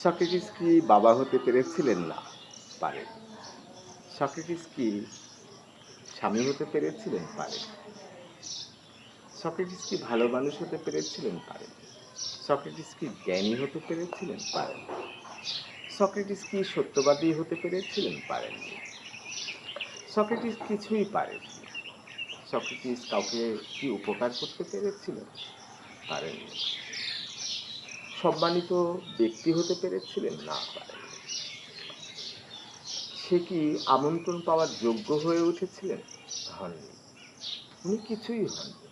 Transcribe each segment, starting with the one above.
Socrates কি বাবা হতে পেরেছিলেন না? পারে। সক্রেটিস কি স্বামী হতে পেরেছিলেন? পারে। সক্রেটিস কি ভালো মানুষ হতে পেরেছিলেন? পারে। সক্রেটিস কি জ্ঞানী হতে পেরেছিলেন? পারেন সক্রেটিস কি সত্যবাদী হতে পেরেছিলেন? পারেননি সক্রেটিস কিছুই পারেননি সক্রেটিস কাউকে কি উপকার করতে পেরেছিলেন? পারেননি সম্মানিত ব্যক্তি হতে পেরেছিলেন না সে কি আমন্ত্রণ পাওয়ার যোগ্য হয়ে উঠেছিলেন? হননি উনি কিছুই হননি।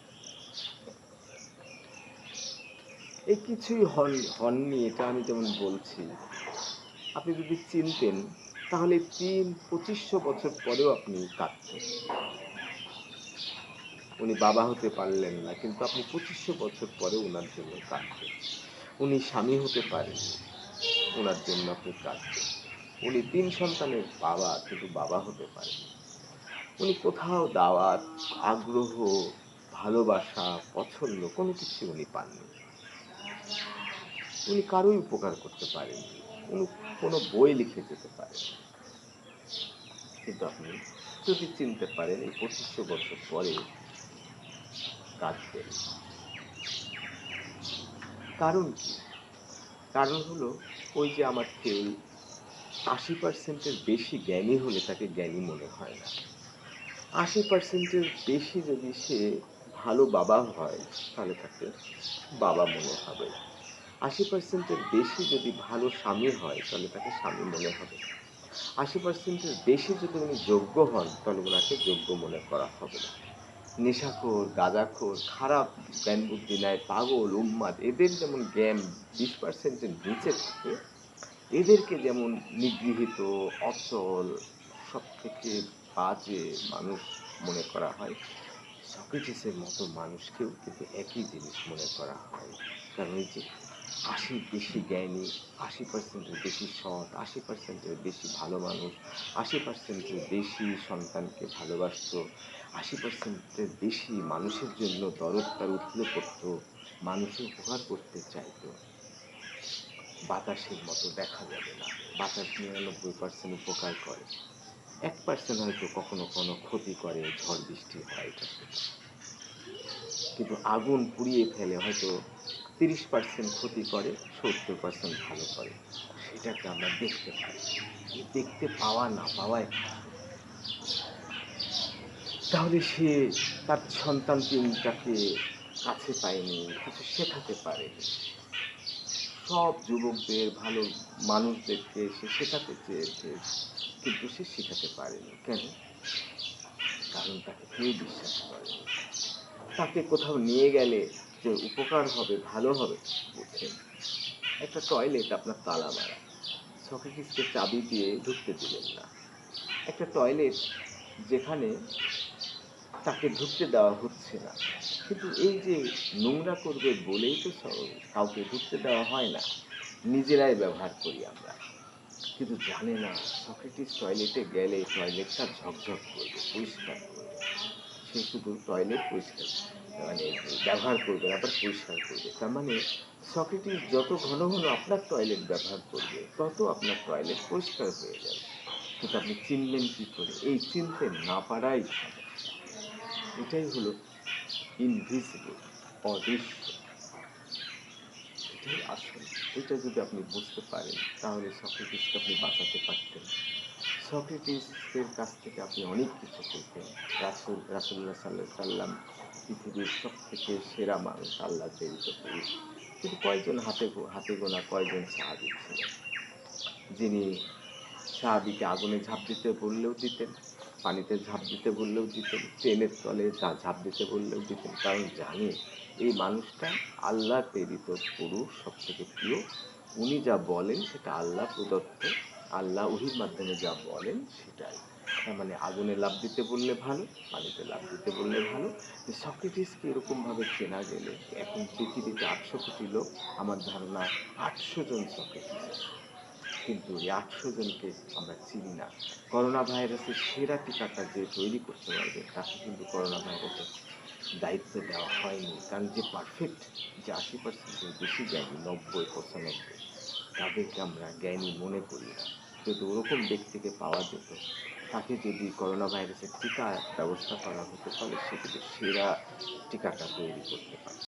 এই কিছুই হন, হননি, এটা আমি যেমন বলছি। আপনি যদি চিনতেন, তাহলে তিন, পঁচিশশো বছর পরেও আপনি কাঁদতেন। উনি বাবা হতে পারলেন না, কিন্তু আপনি পঁচিশশো বছর পরে ওনার জন্য কাঁদতেন। উনি স্বামী হতে পারেন ওনার জন্য আপনি কাঁদবেন উনি তিন সন্তানের বাবা, কিন্তু বাবা হতে পারেন উনি কোথাও দাওয়াত, আগ্রহ, ভালোবাসা, পছন্দ, কোনো কিছু উনি পাননি। উনি কারোই উপকার করতে পারেননি। উনি কোনো বই লিখে যেতে পারেন কিন্তু আপনি যদি চিনতে পারেন, এই পঁচিশশো বছর পরে কাজ কাঁদবেন কারণ কি? কারণ হলো ওই যে আমার থেওরি আশি পার্সেন্টের বেশি জ্ঞানী হলে তাকে জ্ঞানী মনে হয় না। আশি পার্সেন্টের বেশি যদি সে ভালো বাবা হয়, তাহলে তাকে বাবা মনে হবে। আশি পার্সেন্টের বেশি যদি ভালো স্বামী হয়, তাহলে তাকে স্বামী মনে হবে। আশি পার্সেন্টের বেশি যদি উনি যোগ্য হন, তাহলে ওনাকে যোগ্য মনে করা হবে না। নেশাখোর, গাঁজাখোর, খারাপ জ্ঞান বুদ্ধি নেয় পাগল, উম্মাদ, এদের যেমন জ্ঞান বিশ পার্সেন্টের নিচে থাকে, এদেরকে যেমন নিগৃহীত, অচল সব থেকে বাজে মানুষ মনে করা হয়, সক্রেটিসের মতো মানুষকেও কিন্তু একই জিনিস মনে করা হয়। কারণ এই যে আশি বেশি জ্ঞানী, আশি পার্সেন্টের বেশি সৎ, আশি পার্সেন্টের বেশি ভালো মানুষ, আশি পার্সেন্টের বেশি সন্তানকে ভালোবাসত, আশি পার্সেন্টের বেশি মানুষের জন্য দরদ তার উঠলে করত মানুষের উপকার করতে চাইতো। বাতাসের মতো দেখা যাবে না, বাতাস নিরানব্বই পার্সেন্ট উপকার করে। এক পার্সেন্ট হয়তো কখনো কোনো ক্ষতি করে, ঝড় বৃষ্টি হয় এটা কিন্তু আগুন পুড়িয়ে ফেলে হয়তো তিরিশ পার্সেন্ট ক্ষতি করে, সত্তর পার্সেন্ট ভালো করে। সেটাকে আমরা দেখতে পাই। এই দেখতে পাওয়া না পাওয়ায় তাহলে সে তার সন্তান তিনটাকে কাছে পায়নি, কিছু শেখাতে পারেনি। সব যুবকদের, ভালো মানুষদেরকে সে শেখাতে চেয়েছে, কিন্তু সে শেখাতে পারেনি। কেন? কারণ তাকে কেউ বিশ্বাস করেনি তাকে কোথাও নিয়ে গেলে যে উপকার হবে, ভালো হবে বুঝছেন একটা টয়লেট আপনার তালা মারা। সকেটিসকে চাবি দিয়ে ঢুকতে দিলেন না। একটা টয়লেট যেখানে তাকে ঢুকতে দেওয়া হচ্ছে না। কিন্তু এই যে নোংরা করবে বলেই তো কাউকে ঢুকতে দেওয়া হয় না। নিজেরাই ব্যবহার করি আমরা। কিন্তু জানে না সক্রেটিস টয়লেটে গেলে টয়লেটটা ঝকঝক করবে, পরিষ্কার করবে। সে শুধু টয়লেট পরিষ্কার মানে ব্যবহার করবে, আবার পরিষ্কার করবে। তার মানে সক্রেটিস যত ঘন ঘন আপনার টয়লেট ব্যবহার করবে, তত আপনার টয়লেট পরিষ্কার হয়ে যাবে। কিন্তু আপনি চিনলেন কি করে? এই চিনতে না পারাই এটাই হলো ইনভিজিবল অদৃশ্য। এটাই আসল। এটা যদি আপনি বুঝতে পারেন, তাহলে সক্রেটিসকে আপনি বাঁচাতে পারতেন। সক্রেটিসের কাছ থেকে আপনি অনেক কিছু পেতেন রাসুল রাসুল্লাহ সাল্লাহ সাল্লাম পৃথিবীর সব থেকে সেরা মানুষ, আল্লাহ প্রেরিত পুরুষ। কিন্তু কয়জন হাতে হাতে গোনা কয়জন সাহাবি ছিলেন যিনি সাহাবিকে আগুনে ঝাঁপ দিতে বললেও দিতেন, পানিতে ঝাঁপ দিতে বললেও দিতেন, ট্রেনের তলে ঝা- ঝাঁপ দিতে বললেও দিতেন। কারণ জানে, এই মানুষটা আল্লাহ প্রেরিত পুরুষ সব থেকে প্রিয়। উনি যা বলেন সেটা আল্লাহ প্রদত্ত, আল্লাহ উহির মাধ্যমে যা বলেন সেটাই। তার মানে আগুনে লাভ দিতে বললে ভালো, পানিতে লাভ দিতে বললে ভালো। যে সক্রেটিসকে এরকমভাবে চেনা গেলে, এখন পৃথিবীতে আটশো কোটি লোক, আমার ধারণা আটশো জন সক্রেটিস। কিন্তু এই আটশো জনকে আমরা চিনি না। করোনা ভাইরাসের সেরা টিকাটা যে তৈরি করতে পারবে, তাকে কিন্তু করোনা ভাইরাসের দায়িত্ব দেওয়া হয়নি। কারণ যে পারফেক্ট যে আশি পার্সেন্টের বেশি জ্ঞানী, নব্বই পঁচানব্বই তাদেরকে আমরা জ্ঞানী মনে করি না। যদি ওরকম ব্যক্তিকে পাওয়া যেত তাকে যদি করোনা ভাইরাসের টিকা ব্যবস্থা করা হতে পারে, সে কিন্তু সেরা টিকাটা তৈরি করতে পারত